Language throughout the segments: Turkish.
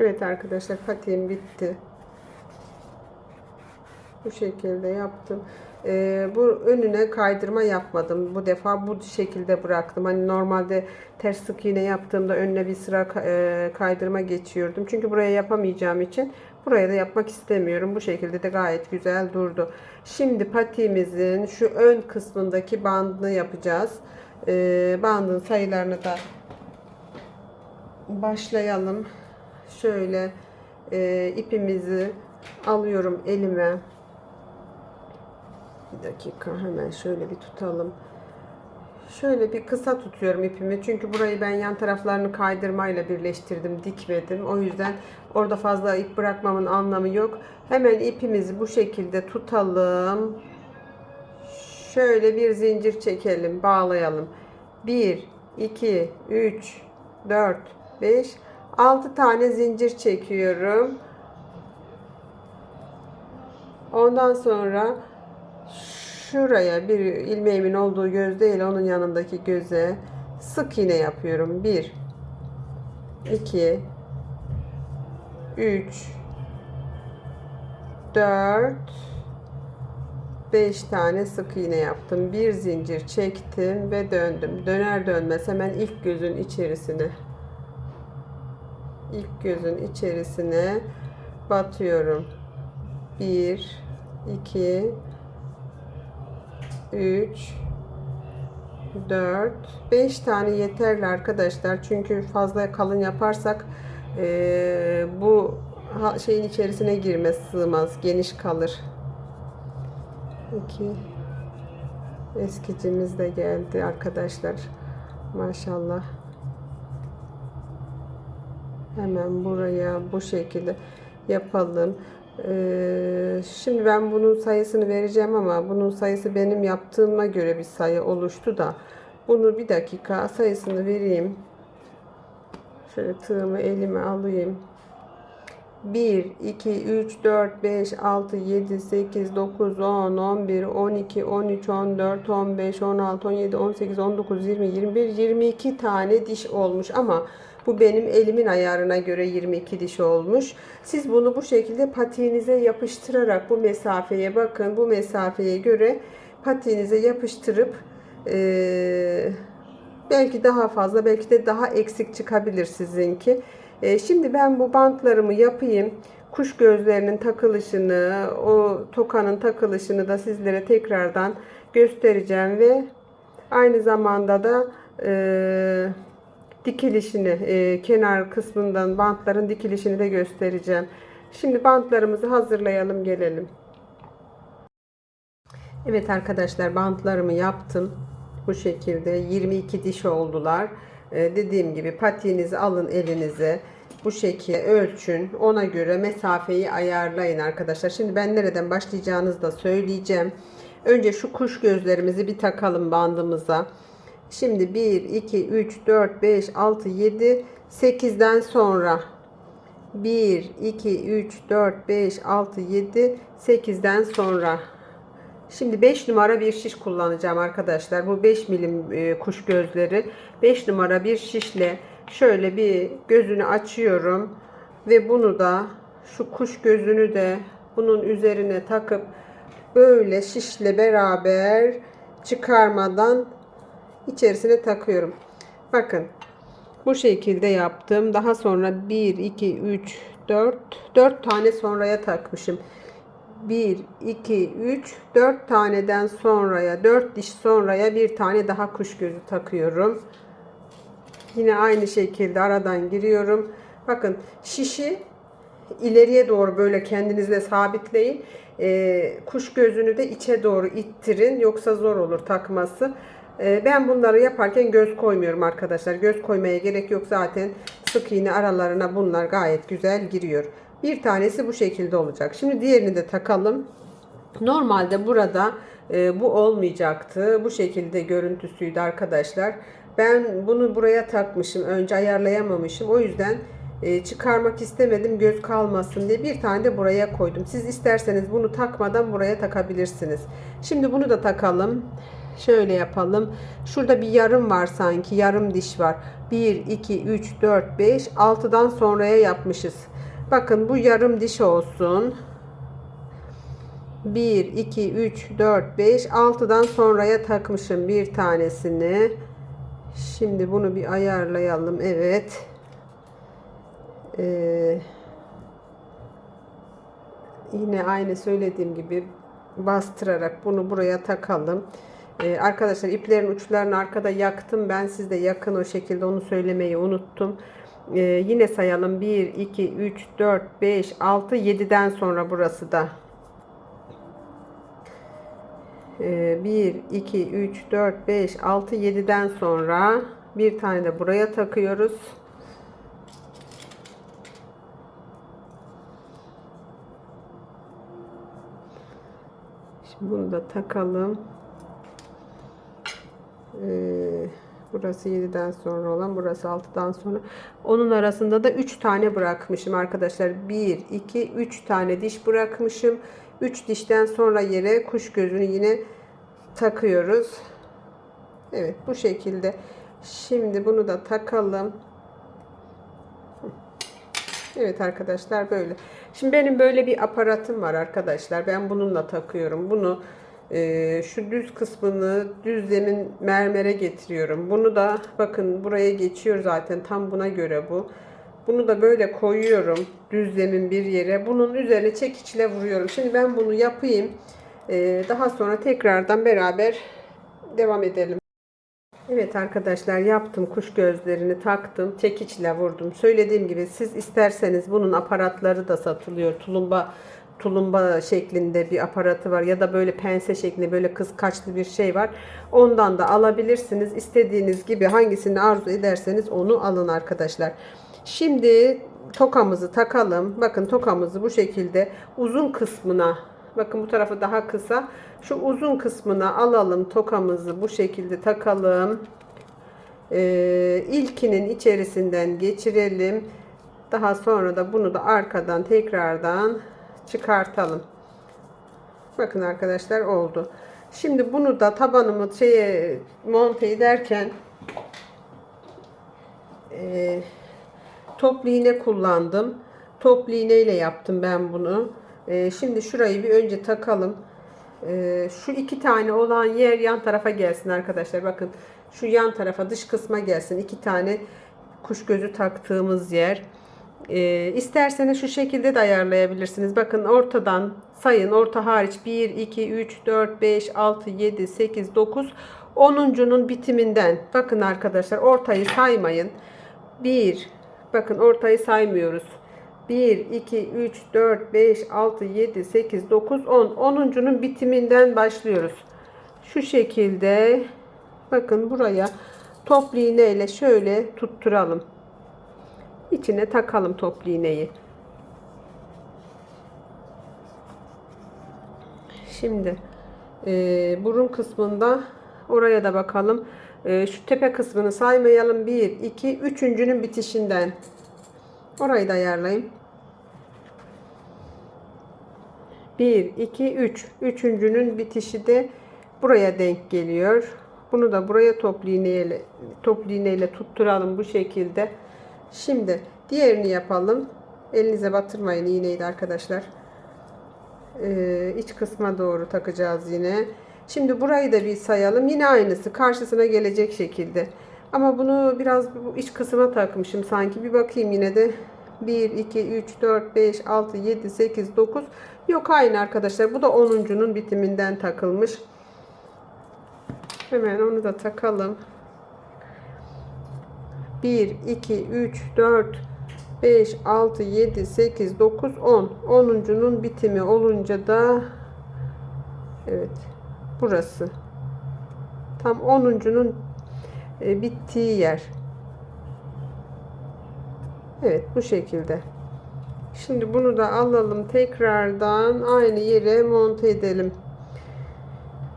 Evet arkadaşlar patiğim bitti. Bu şekilde yaptım. Ee, bu önüne kaydırma yapmadım. Bu defa bu şekilde bıraktım. Hani normalde ters sık iğne yaptığımda önüne bir sıra e, kaydırma geçiyordum. Çünkü buraya yapamayacağım için buraya da yapmak istemiyorum. Bu şekilde de gayet güzel durdu. Şimdi patiğimizin şu ön kısmındaki bandını yapacağız. Ee, bandın sayılarını da başlayalım. Şöyle e, ipimizi alıyorum elime. Bir dakika hemen şöyle bir tutalım. Şöyle bir kısa tutuyorum ipimi. Çünkü burayı ben yan taraflarını kaydırmayla birleştirdim, dikmedim. O yüzden orada fazla ip bırakmamın anlamı yok. Hemen ipimizi bu şekilde tutalım. Şöyle bir zincir çekelim, bağlayalım. 1, 2, 3, 4, 5, 6 tane zincir çekiyorum. Ondan sonra şuraya bir ilmeğimin olduğu göz değil onun yanındaki göze sık iğne yapıyorum. 1 2 3 4 5 tane sık iğne yaptım. Bir zincir çektim ve döndüm. Döner dönmez hemen ilk gözün içerisine ilk gözün içerisine batıyorum. 1 2 3 4 5 tane yeterli arkadaşlar. Çünkü fazla kalın yaparsak eee, bu şeyin içerisine girmez, sığmaz, geniş kalır. 2 Eskicimiz de geldi arkadaşlar. Maşallah. Hemen buraya bu şekilde yapalım. Ee, şimdi ben bunun sayısını vereceğim ama bunun sayısı benim yaptığıma göre bir sayı oluştu da bunu bir dakika sayısını vereyim. Şöyle tığımı elime alayım. 1, 2, 3, 4, 5, 6, 7, 8, 9, 10, 11, 12, 13, 14, 15, 16, 17, 18, 19, 20, 21, 22 tane diş olmuş ama benim elimin ayarına göre 22 diş olmuş. Siz bunu bu şekilde patiğinize yapıştırarak bu mesafeye bakın. Bu mesafeye göre patiğinize yapıştırıp eee Belki daha fazla, belki de daha eksik çıkabilir sizinki. E, şimdi ben bu bantlarımı yapayım. Kuş gözlerinin takılışını, o tokanın takılışını da sizlere tekrardan göstereceğim ve aynı zamanda da e, dikilişini, e, kenar kısmından bantların dikilişini de göstereceğim. Şimdi bantlarımızı hazırlayalım, gelelim. Evet arkadaşlar bantlarımı yaptım. Bu şekilde 22 diş oldular. Ee, dediğim gibi patiğinizi alın elinize. Bu şekilde ölçün. Ona göre mesafeyi ayarlayın arkadaşlar. Şimdi ben nereden başlayacağınızı da söyleyeceğim. Önce şu kuş gözlerimizi bir takalım bandımıza. Şimdi 1, 2, 3, 4, 5, 6, 7, 8'den sonra 1, 2, 3, 4, 5, 6, 7, 8'den sonra Şimdi 5 numara bir şiş kullanacağım arkadaşlar. Bu 5 milim e, kuş gözleri. 5 numara bir şişle şöyle bir gözünü açıyorum. Ve bunu da şu kuş gözünü de bunun üzerine takıp böyle şişle beraber çıkarmadan içerisine takıyorum. Bakın bu şekilde yaptım. Daha sonra 1, 2, 3, 4, 4 tane sonraya takmışım. 1, 2, 3, 4 taneden sonraya, 4 diş sonraya bir tane daha kuş gözü takıyorum. Yine aynı şekilde aradan giriyorum. Bakın şişi ileriye doğru böyle kendinizle sabitleyin. Ee, kuş gözünü de içe doğru ittirin. Yoksa zor olur takması. Ee, ben bunları yaparken göz koymuyorum arkadaşlar. Göz koymaya gerek yok zaten. Sık iğne aralarına bunlar gayet güzel giriyor. Bir tanesi bu şekilde olacak. Şimdi diğerini de takalım. Normalde burada e, bu olmayacaktı. Bu şekilde görüntüsüydü arkadaşlar. Ben bunu buraya takmışım. Önce ayarlayamamışım. O yüzden e, çıkarmak istemedim göz kalmasın diye bir tane de buraya koydum. Siz isterseniz bunu takmadan buraya takabilirsiniz. Şimdi bunu da takalım. Şöyle yapalım. Şurada bir yarım var sanki. Yarım diş var. 1, 2, 3, 4, 5, 6'dan sonraya yapmışız. Bakın bu yarım diş olsun. 1, 2, 3, 4, 5, 6'dan sonraya takmışım bir tanesini. Şimdi bunu bir ayarlayalım. Evet. Ee, yine aynı söylediğim gibi bastırarak bunu buraya takalım. Ee, arkadaşlar iplerin uçlarını arkada yaktım. Ben sizde yakın o şekilde onu söylemeyi unuttum. Ee, yine sayalım. 1, 2, 3, 4, 5, 6, 7'den sonra burası da. 1, 2, 3, 4, 5, 6, 7'den sonra bir tane de buraya takıyoruz. Şimdi bunu da takalım. Ee, burası 7'den sonra olan, burası 6'dan sonra. Onun arasında da 3 tane bırakmışım arkadaşlar. 1, 2, 3 tane diş bırakmışım. 3 dişten sonra yere kuş gözünü yine takıyoruz. Evet bu şekilde. Şimdi bunu da takalım. Evet arkadaşlar böyle. Şimdi benim böyle bir aparatım var arkadaşlar. Ben bununla takıyorum. Bunu e, şu düz kısmını düz zemin mermere getiriyorum. Bunu da bakın buraya geçiyor zaten. Tam buna göre bu. Bunu da böyle koyuyorum düz zemin bir yere. Bunun üzerine çekiçle vuruyorum. Şimdi ben bunu yapayım. E, daha sonra tekrardan beraber devam edelim. Evet arkadaşlar yaptım kuş gözlerini taktım çekiçle vurdum söylediğim gibi siz isterseniz bunun aparatları da satılıyor tulumba tulumba şeklinde bir aparatı var ya da böyle pense şeklinde böyle kıskaçlı bir şey var ondan da alabilirsiniz istediğiniz gibi hangisini arzu ederseniz onu alın arkadaşlar şimdi tokamızı takalım bakın tokamızı bu şekilde uzun kısmına Bakın bu tarafı daha kısa. Şu uzun kısmına alalım tokamızı bu şekilde takalım. Ee, ilkinin içerisinden geçirelim. Daha sonra da bunu da arkadan tekrardan çıkartalım. Bakın arkadaşlar oldu. Şimdi bunu da tabanımı şeye monte ederken e, toplu iğne kullandım. Toplu iğne ile yaptım ben bunu. Ee, şimdi şurayı bir önce takalım. Ee, şu iki tane olan yer yan tarafa gelsin arkadaşlar. Bakın şu yan tarafa dış kısma gelsin. iki tane kuş gözü taktığımız yer. Ee, isterseniz şu şekilde de ayarlayabilirsiniz. Bakın ortadan sayın. Orta hariç 1, 2, 3, 4, 5, 6, 7, 8, 9. 10'uncunun bitiminden. Bakın arkadaşlar ortayı saymayın. 1. Bakın ortayı saymıyoruz. 1, 2, 3, 4, 5, 6, 7, 8, 9, 10. 10'uncunun bitiminden başlıyoruz. Şu şekilde bakın buraya toplu iğne ile şöyle tutturalım. İçine takalım toplu iğneyi. Şimdi e, burun kısmında oraya da bakalım. E, şu tepe kısmını saymayalım. 1, 2, üçüncünün bitişinden. Orayı da ayarlayayım. 1, 2, 3. Üçüncünün bitişi de buraya denk geliyor. Bunu da buraya toplu iğneyle, toplu iğneyle tutturalım bu şekilde. Şimdi diğerini yapalım. Elinize batırmayın iğneyi de arkadaşlar. Ee, iç kısma doğru takacağız yine. Şimdi burayı da bir sayalım. Yine aynısı karşısına gelecek şekilde. Ama bunu biraz bu iç kısma takmışım sanki. Bir bakayım yine de. 1, 2, 3, 4, 5, 6, 7, 8, 9. Yok aynı arkadaşlar. Bu da 10'uncunun bitiminden takılmış. Hemen onu da takalım. 1, 2, 3, 4, 5, 6, 7, 8, 9, 10. 10'uncunun bitimi olunca da evet burası. Tam 10'uncunun e, bittiği yer. Evet bu şekilde. Şimdi bunu da alalım tekrardan aynı yere monte edelim.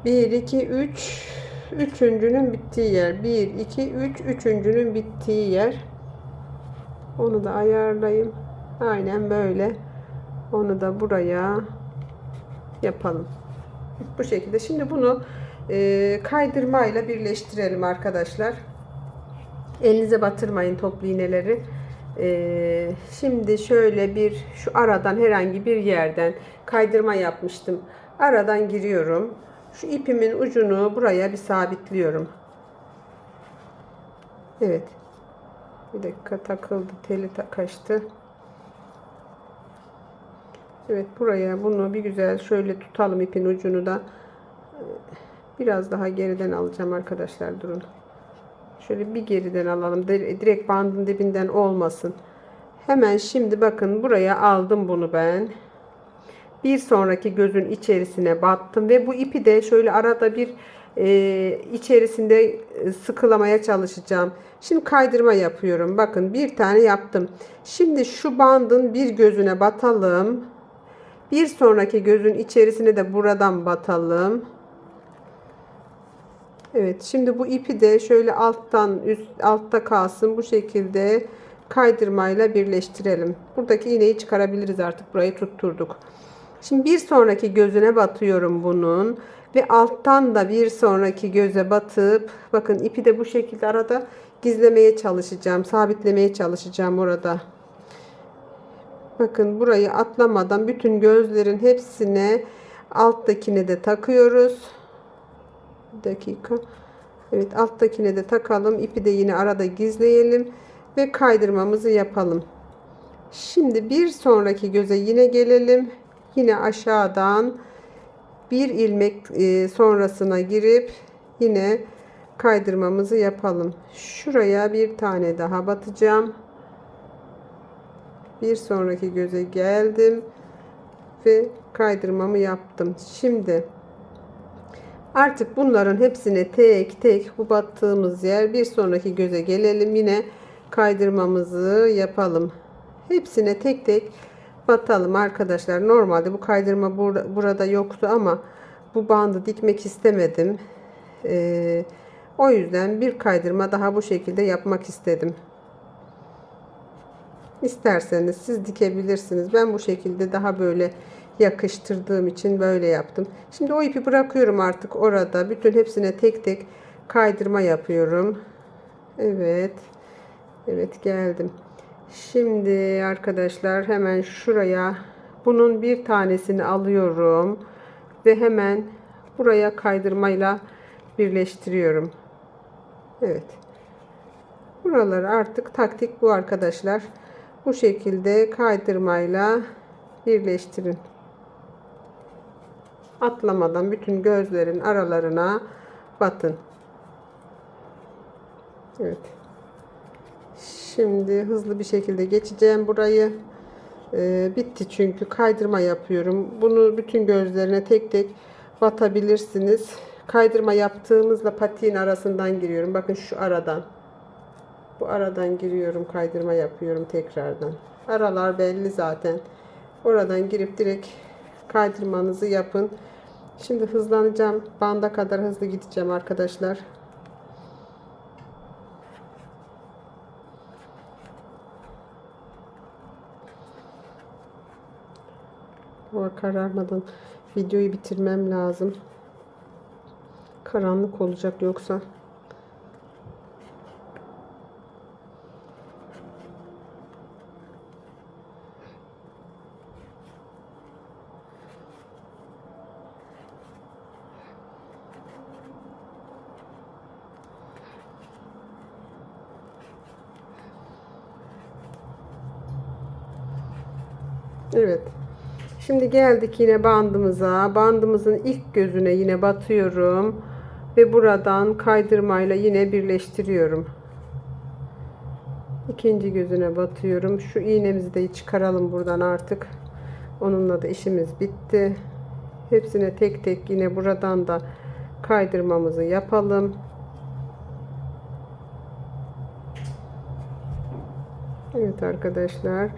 1 2 3 üçüncünün bittiği yer. 1 2 3 üçüncünün bittiği yer. Onu da ayarlayayım. Aynen böyle. Onu da buraya yapalım. Bu şekilde. Şimdi bunu e, kaydırmayla birleştirelim arkadaşlar. Elinize batırmayın toplu iğneleri. E, şimdi şöyle bir şu aradan herhangi bir yerden kaydırma yapmıştım. Aradan giriyorum. Şu ipimin ucunu buraya bir sabitliyorum. Evet. Bir dakika takıldı. Teli ta- kaçtı. Evet buraya bunu bir güzel şöyle tutalım ipin ucunu da. Biraz daha geriden alacağım arkadaşlar durun. Şöyle bir geriden alalım. Dire- Direkt bandın dibinden olmasın. Hemen şimdi bakın buraya aldım bunu ben. Bir sonraki gözün içerisine battım ve bu ipi de şöyle arada bir e, içerisinde e, sıkılamaya çalışacağım. Şimdi kaydırma yapıyorum. Bakın bir tane yaptım. Şimdi şu bandın bir gözüne batalım. Bir sonraki gözün içerisine de buradan batalım. Evet, şimdi bu ipi de şöyle alttan üst altta kalsın bu şekilde kaydırmayla birleştirelim. Buradaki iğneyi çıkarabiliriz artık burayı tutturduk. Şimdi bir sonraki gözüne batıyorum bunun ve alttan da bir sonraki göze batıp bakın ipi de bu şekilde arada gizlemeye çalışacağım, sabitlemeye çalışacağım orada. Bakın burayı atlamadan bütün gözlerin hepsine alttakine de takıyoruz. Bir dakika. Evet alttakine de takalım. İpi de yine arada gizleyelim ve kaydırmamızı yapalım. Şimdi bir sonraki göze yine gelelim. Yine aşağıdan bir ilmek e, sonrasına girip yine kaydırmamızı yapalım. Şuraya bir tane daha batacağım. Bir sonraki göze geldim ve kaydırmamı yaptım. Şimdi artık bunların hepsine tek tek bu battığımız yer bir sonraki göze gelelim. Yine kaydırmamızı yapalım. Hepsine tek tek batalım arkadaşlar. Normalde bu kaydırma bur- burada yoktu ama bu bandı dikmek istemedim. Ee, o yüzden bir kaydırma daha bu şekilde yapmak istedim. İsterseniz siz dikebilirsiniz. Ben bu şekilde daha böyle yakıştırdığım için böyle yaptım. Şimdi o ipi bırakıyorum artık orada. Bütün hepsine tek tek kaydırma yapıyorum. Evet. Evet geldim. Şimdi arkadaşlar hemen şuraya bunun bir tanesini alıyorum ve hemen buraya kaydırmayla birleştiriyorum. Evet. Buraları artık taktik bu arkadaşlar. Bu şekilde kaydırmayla birleştirin. Atlamadan bütün gözlerin aralarına batın. Evet. Şimdi hızlı bir şekilde geçeceğim burayı. Ee, bitti çünkü kaydırma yapıyorum. Bunu bütün gözlerine tek tek batabilirsiniz. Kaydırma yaptığımızla patiğin arasından giriyorum. Bakın şu aradan. Bu aradan giriyorum, kaydırma yapıyorum tekrardan. Aralar belli zaten. Oradan girip direkt kaydırmanızı yapın. Şimdi hızlanacağım. Banda kadar hızlı gideceğim arkadaşlar. Hava kararmadan videoyu bitirmem lazım. Karanlık olacak yoksa. Evet. Şimdi geldik yine bandımıza. Bandımızın ilk gözüne yine batıyorum. Ve buradan kaydırmayla yine birleştiriyorum. İkinci gözüne batıyorum. Şu iğnemizi de çıkaralım buradan artık. Onunla da işimiz bitti. Hepsine tek tek yine buradan da kaydırmamızı yapalım. Evet arkadaşlar.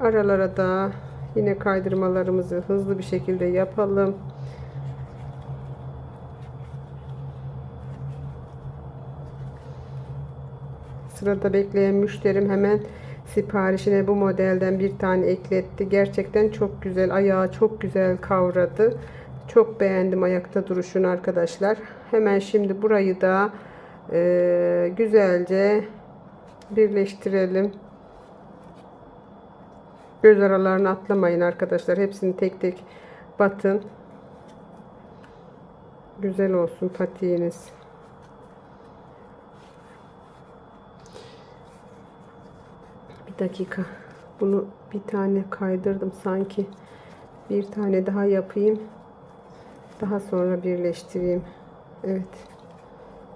Aralara da yine kaydırmalarımızı hızlı bir şekilde yapalım. Sırada bekleyen müşterim hemen siparişine bu modelden bir tane ekletti. Gerçekten çok güzel. Ayağı çok güzel kavradı. Çok beğendim ayakta duruşunu arkadaşlar. Hemen şimdi burayı da e, güzelce birleştirelim. Göz aralarını atlamayın arkadaşlar. Hepsini tek tek batın. Güzel olsun patiğiniz. Bir dakika. Bunu bir tane kaydırdım sanki. Bir tane daha yapayım. Daha sonra birleştireyim. Evet.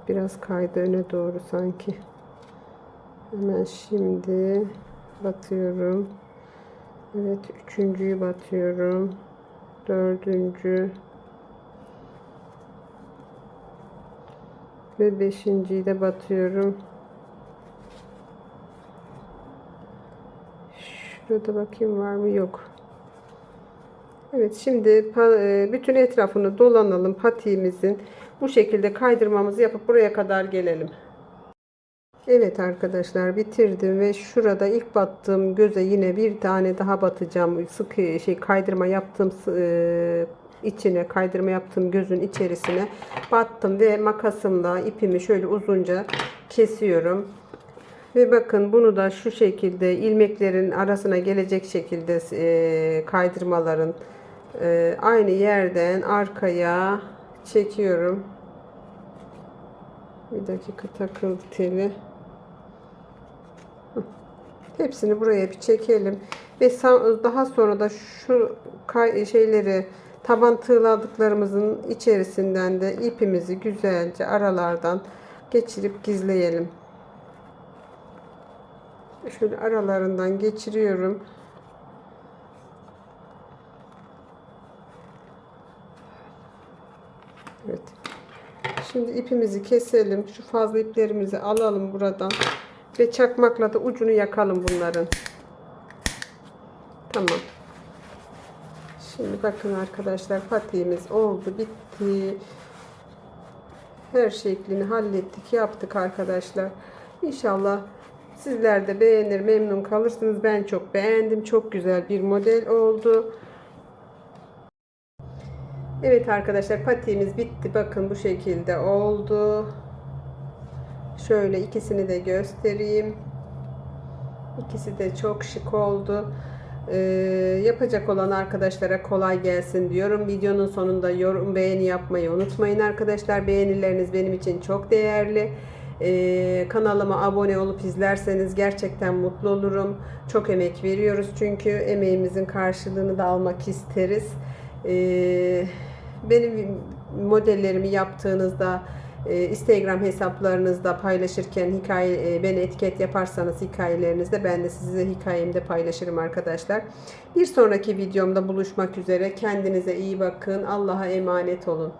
Biraz kaydı öne doğru sanki. Hemen şimdi batıyorum. Evet, üçüncüyü batıyorum. Dördüncü. Ve beşinciyi de batıyorum. Şurada bakayım var mı? Yok. Evet şimdi e, bütün etrafını dolanalım patiğimizin. Bu şekilde kaydırmamızı yapıp buraya kadar gelelim. Evet arkadaşlar bitirdim ve şurada ilk battığım göze yine bir tane daha batacağım. Sık şey kaydırma yaptığım e, içine kaydırma yaptığım gözün içerisine battım ve makasımla ipimi şöyle uzunca kesiyorum. Ve bakın bunu da şu şekilde ilmeklerin arasına gelecek şekilde e, kaydırmaların e, aynı yerden arkaya çekiyorum. Bir dakika takıldı teli. Hepsini buraya bir çekelim. Ve daha sonra da şu şeyleri taban tığladıklarımızın içerisinden de ipimizi güzelce aralardan geçirip gizleyelim. Şöyle aralarından geçiriyorum. Evet. Şimdi ipimizi keselim. Şu fazla iplerimizi alalım buradan. Ve çakmakla da ucunu yakalım bunların. Tamam. Şimdi bakın arkadaşlar patiğimiz oldu. Bitti. Her şeklini hallettik. Yaptık arkadaşlar. İnşallah sizler de beğenir, memnun kalırsınız. Ben çok beğendim. Çok güzel bir model oldu. Evet arkadaşlar patiğimiz bitti. Bakın bu şekilde oldu. Şöyle ikisini de göstereyim. İkisi de çok şık oldu. Ee, yapacak olan arkadaşlara kolay gelsin diyorum. Videonun sonunda yorum beğeni yapmayı unutmayın arkadaşlar. Beğenileriniz benim için çok değerli. Ee, kanalıma abone olup izlerseniz gerçekten mutlu olurum. Çok emek veriyoruz çünkü emeğimizin karşılığını da almak isteriz. Ee, benim modellerimi yaptığınızda e, Instagram hesaplarınızda paylaşırken hikaye e, beni etiket yaparsanız hikayelerinizde ben de size hikayemde paylaşırım arkadaşlar. Bir sonraki videomda buluşmak üzere. Kendinize iyi bakın. Allah'a emanet olun.